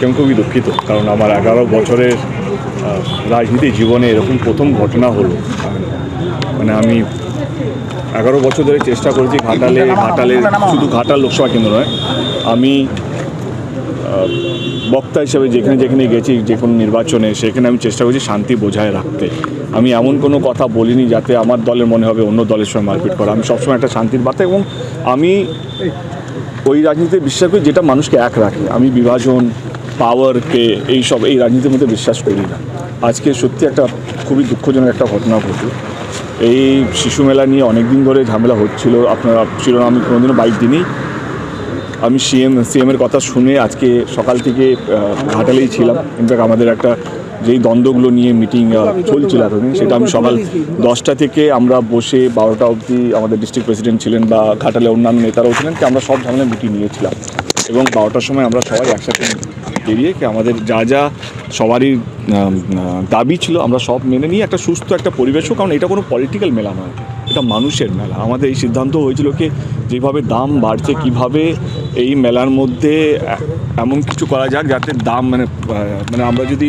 আজকে আমি খুবই দুঃখিত, কারণ আমার এগারো বছরের রাজনীতি জীবনে এরকম প্রথম ঘটনা হলো। মানে আমি এগারো বছর ধরে চেষ্টা করেছি ঘাটালে ঘাটালে শুধু ঘাটাল লোকসভা কেন্দ্র নয়, আমি বক্তা হিসেবে যেখানে যেখানে গেছি, যে কোনো নির্বাচনে, সেখানে আমি চেষ্টা করছি শান্তি বজায় রাখতে। আমি এমন কোনো কথা বলিনি যাতে আমার দলের মনে হবে অন্য দলের সঙ্গে মারপিট করা। আমি সবসময় একটা শান্তির বার্তা এবং আমি ওই রাজনীতিতে বিশ্বাস করি যেটা মানুষকে এক রাখে। আমি বিভাজন পাওয়ারকে এই সব, এই রাজনীতির মধ্যে বিশ্বাস করি না। আজকে সত্যি একটা খুবই দুঃখজনক একটা ঘটনা ঘটল। এই শিশু মেলা নিয়ে অনেক দিন ধরে ঝামেলা হচ্ছিল। আপনারা ছিল না আমি কোনোদিনও বাইক দিনই আমি সিএম সিএমের কথা শুনে আজকে সকাল থেকে ঘাটালেই ছিলাম। ইনফ্যাক্ট আমাদের একটা যেই দ্বন্দ্বগুলো নিয়ে মিটিং চলছিল এতদিন, সেটা আমি সকাল দশটা থেকে আমরা বসে বারোটা অবধি আমাদের ডিস্ট্রিক্ট প্রেসিডেন্ট ছিলেন বা ঘাটালে অন্যান্য নেতারাও ছিলেন আমরা সব ঝামেলা মিটিং নিয়েছিলাম। এবং বারোটার সময় আমরা সবাই একসাথে বেরিয়ে কি আমাদের যা যা সবারই দাবি ছিল, আমরা সব মেনে নিয়ে একটা সুস্থ একটা পরিবেশও, কারণ এটা কোনো পলিটিক্যাল মেলা নয়, এটা মানুষের মেলা। আমাদের এই সিদ্ধান্ত হয়েছিল কি, যেভাবে দাম বাড়ছে, কীভাবে এই মেলার মধ্যে এমন কিছু করা যাক যাতে দাম মানে মানে আমরা যদি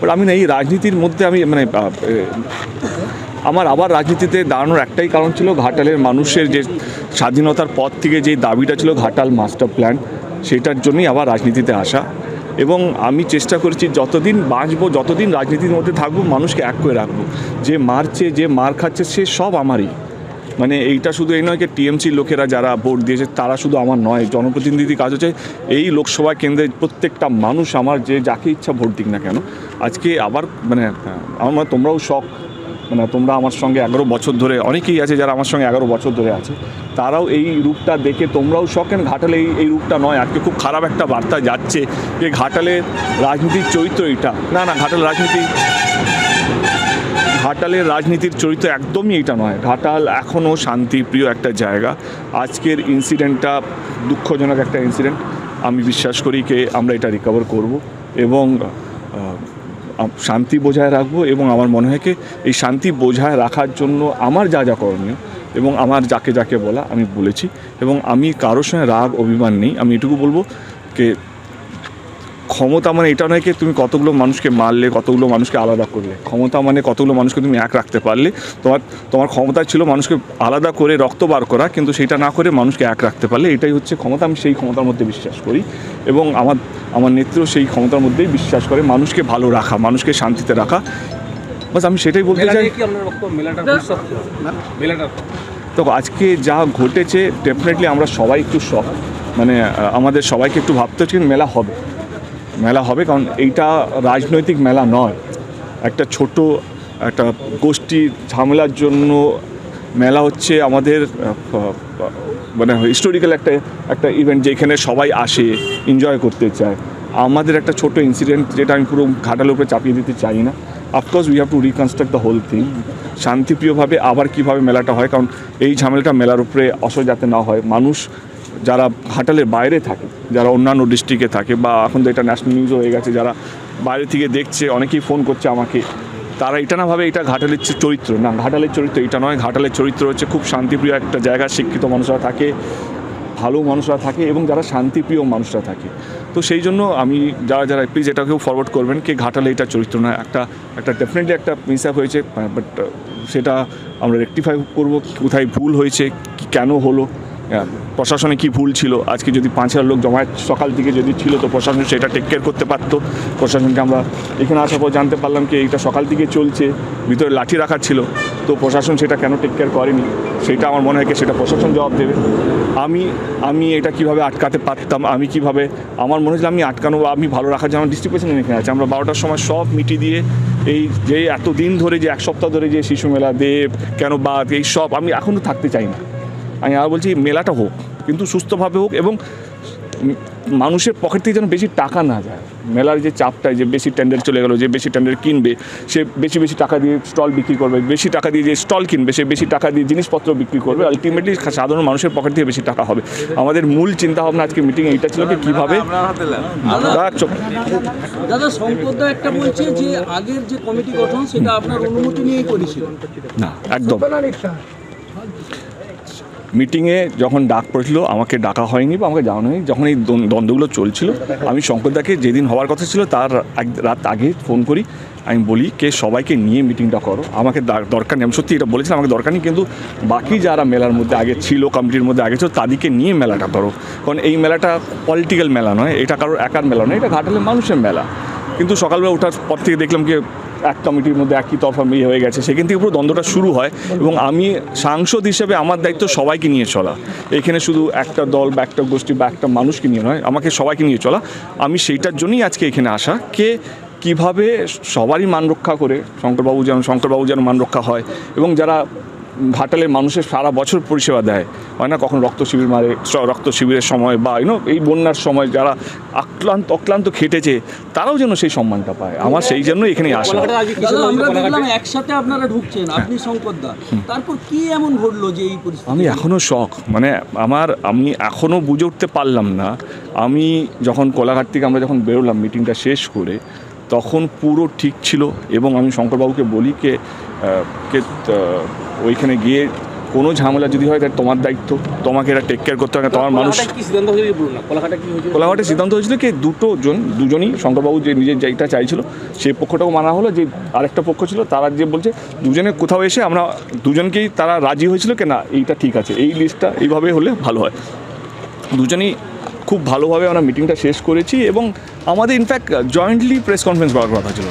বাট আমি না এই রাজনীতির মধ্যে আমি মানে আমার আবার রাজনীতিতে দাঁড়ানোর একটাই কারণ ছিল ঘাটালের মানুষের যে স্বাধীনতার পর থেকে যে দাবিটা ছিল ঘাটাল মাস্টার প্ল্যান, সেটার জন্যই আবার রাজনীতিতে আসা। এবং আমি চেষ্টা করেছি যতদিন বাঁচবো, যতদিন রাজনীতির মধ্যে থাকব, মানুষকে এক করে রাখব। যে মারছে, যে মার খাচ্ছে, সে সব আমারই। মানে এইটা শুধু এই নয় যে টিএমসির লোকেরা যারা ভোট দিয়েছে, তারা শুধু আমার নয়, জনপ্রতিনিধি কাজ হচ্ছে। এই লোকসভা কেন্দ্রে প্রত্যেকটা মানুষ আমার যে যাকে ইচ্ছা ভোট দিক না কেন, আজকে আবার মানে আমার মনে তোমরাও শখ মানে তোমরা আমার সঙ্গে এগারো বছর ধরে, অনেকেই আছে যারা আমার সঙ্গে এগারো বছর ধরে আছে, তারাও এই রূপটা দেখে তোমরাও শখেন ঘাটালে এই এই রূপটা নয়, আজকে খুব খারাপ একটা বার্তা যাচ্ছে যে ঘাটালের রাজনীতির চরিত্র এটা। না না ঘাটাল রাজনীতি ঘাটালের রাজনীতির চরিত্র একদমই এটা নয়। ঘাটাল এখনও শান্তিপ্রিয় একটা জায়গা। আজকের ইনসিডেন্টটা দুঃখজনক একটা ইনসিডেন্ট আমি বিশ্বাস করি কে আমরা এটা রিকভার করব এবং শান্তি বজায় রাখব এবং আমার মনে হয় কি এই শান্তি বজায় রাখার জন্য আমার যা যা করণীয় এবং আমার যাকে যাকে বলা আমি বলেছি এবং আমি কারোর সঙ্গে রাগ, অভিমান নেই। আমি এটুকু বলব যে ক্ষমতা মানে এটা নয় কি তুমি কতগুলো মানুষকে মারলে কতগুলো মানুষকে আলাদা করলে। ক্ষমতা মানে কতগুলো মানুষকে তুমি এক রাখতে পারলে। তোমার তোমার ক্ষমতা ছিল মানুষকে আলাদা করে রক্ত বার করা কিন্তু সেটা না করে মানুষকে এক রাখতে পারলে। এটাই হচ্ছে ক্ষমতা আমি সেই ক্ষমতার মধ্যে বিশ্বাস করি। এবং আমার আমার নেত্রীও সেই ক্ষমতার মধ্যেই বিশ্বাস করে মানুষকে ভালো রাখা মানুষকে শান্তিতে রাখা। বাস আমি সেটাই বলতে চাই। তো আজকে যা ঘটেছে ডেফিনেটলি আমরা সবাই একটু শখ মানে আমাদের সবাইকে একটু ভাবতে হচ্ছে মেলা হবে। মেলা হবে, কারণ এইটা রাজনৈতিক মেলা নয়। একটা ছোট, একটা গোষ্ঠী ঝামেলার জন্য মেলা হচ্ছে আমাদের মানে হিস্টোরিক্যাল একটা একটা ইভেন্ট যেখানে সবাই আসে এনজয় করতে চায়। আমাদের একটা ছোট ইনসিডেন্ট যেটা আমি পুরো ঘাটালের উপরে চাপিয়ে দিতে চাই না। Of course we have to reconstruct the whole thing শান্তিপ্রিয়ভাবে আবার কীভাবে মেলাটা হয়, কারণ এই ঝামেলাটা মেলার উপরে অসহ যাতে না হয়। মানুষ যারা ঘাটালের বাইরে থাকে, যারা অন্যান্য ডিস্ট্রিক্টে থাকে বা এখন তো এটা ন্যাশনাল নিউজও হয়ে গেছে, যারা বাইরে থেকে দেখছে, অনেকেই ফোন করছে আমাকে, তারা এটা না ভাবে এটা ঘাটালের চরিত্র। না, ঘাটালের চরিত্র এটা নয়, ঘাটালের চরিত্র হচ্ছে খুব শান্তিপ্রিয় একটা জায়গা, শিক্ষিত মানুষরা থাকে, ভালো মানুষরা থাকে এবং যারা শান্তিপ্রিয় মানুষরা থাকে। তো সেই জন্য আমি যারা যারা প্লিজ এটাকেও ফরওয়ার্ড করবেন কি ঘাটালে এটা চরিত্র না একটা একটা ডেফিনেটলি একটা মিস আপ হয়েছে বাট সেটা আমরা রেকটিফাই করব, কোথায় ভুল হয়েছে কেন হলো প্রশাসনে কি ভুল ছিল? আজকে যদি পাঁচ হাজার লোক জমায়েত সকাল থেকে যদি ছিল, তো প্রশাসন সেটা টেক কেয়ার করতে পারতো। প্রশাসনকে আমরা এখানে আসার পর জানতে পারলাম কি এইটা সকাল থেকে চলছে, ভিতরে লাঠি রাখার ছিল। তো প্রশাসন সেটা কেন টেক কেয়ার করেনি? সেটা আমার মনে হয় কি সেটা প্রশাসন জবাব দেবে। আমি আমি এটা কীভাবে আটকাতে পারতাম? আমি কীভাবে, আমার মনে হচ্ছিল আমি আটকানো বা আমি ভালো রাখার জন্য ডিস্ট্রিক্ট এখানে আছে। আমরা বারোটার সময় সব মিটি দিয়ে এই যে এত দিন ধরে যে এক সপ্তাহ ধরে যে শিশু মেলা, দেব, কেন বাদ এই সব আমি এখনও থাকতে চাই না। আমি আর বলছি মেলাটা হোক কিন্তু সুস্থভাবে হোক এবং মানুষের পকেট থেকে যেন বেশি টাকা না যায়। মেলার যে চাপটা যে বেশি টেন্ডার চলে গেলো যে বেশি টেন্ডার কিনবে সে বেশি বেশি টাকা দিয়ে স্টল বিক্রি করবে বেশি টাকা দিয়ে যে স্টল কিনবে সে বেশি টাকা দিয়ে জিনিসপত্র বিক্রি করবে। আলটিমেটলি সাধারণ মানুষের পকেট থেকে বেশি টাকা হবে। আমাদের মূল চিন্তা ভাবনা আজকে মিটিং এইটা ছিল যে কীভাবে দাদা একটা বলছে যে আগের যে কমিটি গঠন সেটা আপনার অনুমতি নিয়েই করেছিল। না একদম। মিটিংয়ে যখন ডাক পড়েছিল, আমাকে ডাকা হয়নি বা আমাকে জানানো হয়নি, যখন এই দ্বন্দ্বগুলো চলছিল, আমি শঙ্করদাকে যেদিন হওয়ার কথা ছিল, তার এক রাত আগে ফোন করি, আমি বলি, কে সবাইকে নিয়ে মিটিংটা করো? আমাকে দরকার নেই। আমি সত্যি এটা বলেছিলাম, আমাকে দরকার নেই, কিন্তু বাকি যারা মেলার মধ্যে আগে ছিল কমিটির মধ্যে আগে ছিল, তাদেরকে নিয়ে মেলাটা করো। কারণ এই মেলাটা পলিটিক্যাল মেলা নয়, এটা কারোর একার মেলা নয়, এটা ঘাটালের মানুষের মেলা। কিন্তু সকালবেলা ওঠার পর থেকে দেখলাম কি এক কমিটির মধ্যে একই তরফা ইয়ে হয়ে গেছে। সেখান থেকে পুরো দ্বন্দ্বটা শুরু হয় এবং আমি সাংসদ হিসেবে আমার দায়িত্ব সবাইকে নিয়ে চলা। এখানে শুধু একটা দল বা একটা গোষ্ঠী বা একটা মানুষকে নিয়ে নয়, আমাকে সবাইকে নিয়ে চলা। আমি সেইটার জন্যই আজকে এখানে আসা। কে কীভাবে সবারই মান রক্ষা করে, শঙ্করবাবু যেন শঙ্করবাবু যেন মান রক্ষা হয় এবং যারা ঘাটালের মানুষের সারা বছর পরিষেবা দেয়। হয় না? কখন রক্ত শিবির মারে রক্ত শিবিরের সময় বা ইউনো এই বন্যার সময় যারা আক্লান্ত অক্লান্ত খেটেছে তারাও যেন সেই সম্মানটা পায়। আমার সেই জন্যই এখানে আসা? একসাথে আপনারা ঢুকছেন আপনি শঙ্করদা। তারপর কি এমন ঘটলো যে এই আমি এখনও শখ। মানে আমার আমি এখনও বুঝে উঠতে পারলাম না। আমি যখন কোলাঘাট থেকে আমরা যখন বেরোলাম মিটিংটা শেষ করে তখন পুরো ঠিক ছিল এবং আমি শঙ্করবাবুকে বলি কে কে ওইখানে গিয়ে কোনো ঝামেলা যদি হয় তাহলে তোমার দায়িত্ব। তোমাকে এটা টেক কেয়ার করতে হবে তোমার মানুষ কোলাঘাটে কি সিদ্ধান্ত হয়েছিল কি দুটো জন দুজনই শঙ্করবাবু যে নিজের যেটা চাইছিল সেই পক্ষটাও মানা হলো যে আরেকটা পক্ষ ছিল তারা যে বলছে দুজনে কোথাও এসে আমরা দুজনকেই তারা রাজি হয়েছিল কি না এইটা ঠিক আছে এই লিস্টটা এইভাবে হলে ভালো হয়। দুজনেই খুব ভালোভাবে আমরা মিটিংটা শেষ করেছি এবং আমাদের ইনফ্যাক্ট জয়েন্টলি প্রেস কনফারেন্স করার কথা ছিল।